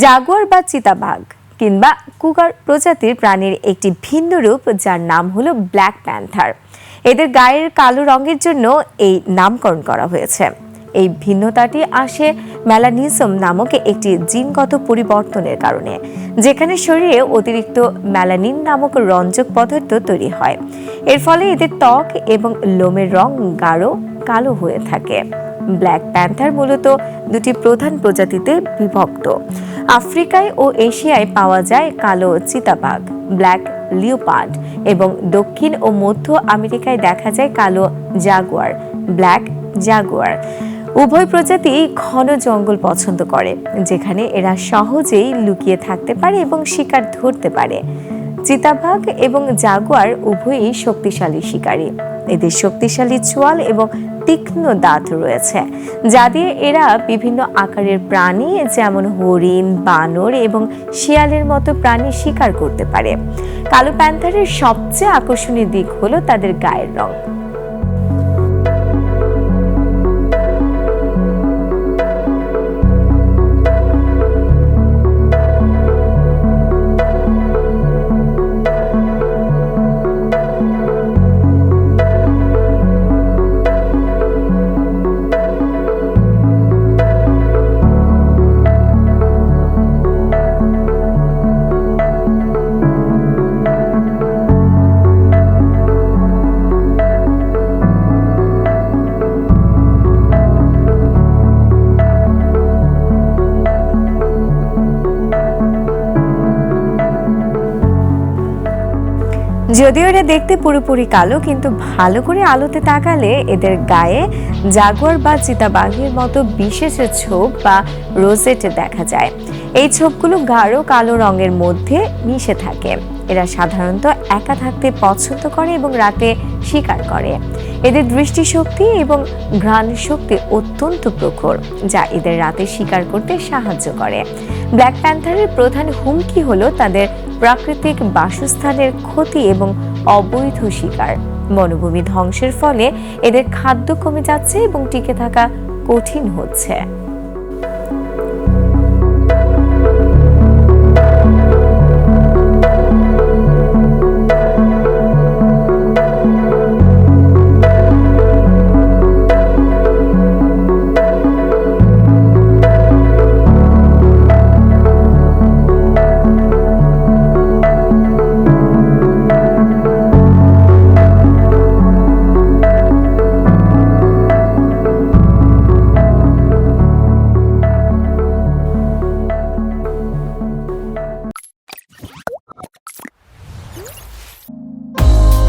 Jaguar বা চিতাবাঘ কিংবা কুগার প্রজাতির প্রাণীর একটি ভিন্ন রূপ যার নাম হলো ব্ল্যাক প্যান্থার। এদের গায়ের কালো রঙের জন্য এই নামকরণ করা হয়েছে। এই ভিন্নতাটি আসে মেলানিজম নামক একটি জিনগত পরিবর্তনের কারণে, যেখানে শরীরে অতিরিক্ত ম্যালানিন নামক রঞ্জক পদার্থ তৈরি হয়। এর ফলে এদের ত্বক এবং লোমের রং গাঢ়, কালো হয়ে থাকে। ব্ল্যাক প্যান্থার মূলত দুটি প্রধান প্রজাতিতে বিভক্ত। আফ্রিকায় ও এশিয়ায় পাওয়া যায় কালো চিতাবাঘ, ব্ল্যাক লিওপার্ড এবং দক্ষিণ ও মধ্য আমেরিকায় দেখা যায় কালো জাগুয়ার, ব্ল্যাক জাগুয়ার। উভয় প্রজাতি ঘন জঙ্গল পছন্দ করে, যেখানে এরা সহজেই লুকিয়ে থাকতে পারে এবং শিকার ধরতে পারে। চিতাবাঘ এবং জাগুয়ার উভয়ই শক্তিশালী শিকারী। এদের শক্তিশালী চোয়াল এবং তীক্ষ্ণ দাঁত রয়েছে, যা দিয়ে এরা বিভিন্ন আকারের প্রাণী, যেমন হরিণ, বানর এবং শিয়ালের মতো প্রাণী শিকার করতে পারে। কালো প্যান্থারের সবচেয়ে আকর্ষণীয় দিক হলো তাদের গায়ের রং। যদিও এরা দেখতে পুরোপুরি কালো, কিন্তু ভালো করে আলোতে তাকালে এদের গায়ে জাগুয়ার বা চিতাবাঘের মতো বিশেষ ছোপ বা রোজেট দেখা যায়। এই ছোপগুলো গাঢ় কালো রঙের মধ্যে মিশে থাকে। এরা সাধারণত একা থাকতে পছন্দ করে এবং রাতে শিকার করে। এদের দৃষ্টিশক্তি এবং ঘ্রাণ শক্তি অত্যন্ত প্রখর, যা এদের রাতে শিকার করতে সাহায্য করে। ব্ল্যাক প্যান্থারের প্রধান হুমকি হলো তাদের প্রাকৃতিক বাসস্থানের ক্ষতি এবং অবৈধ শিকার। বনভূমি ধ্বংসের ফলে এদের খাদ্য কমে যাচ্ছে এবং টিকে থাকা কঠিন হচ্ছে।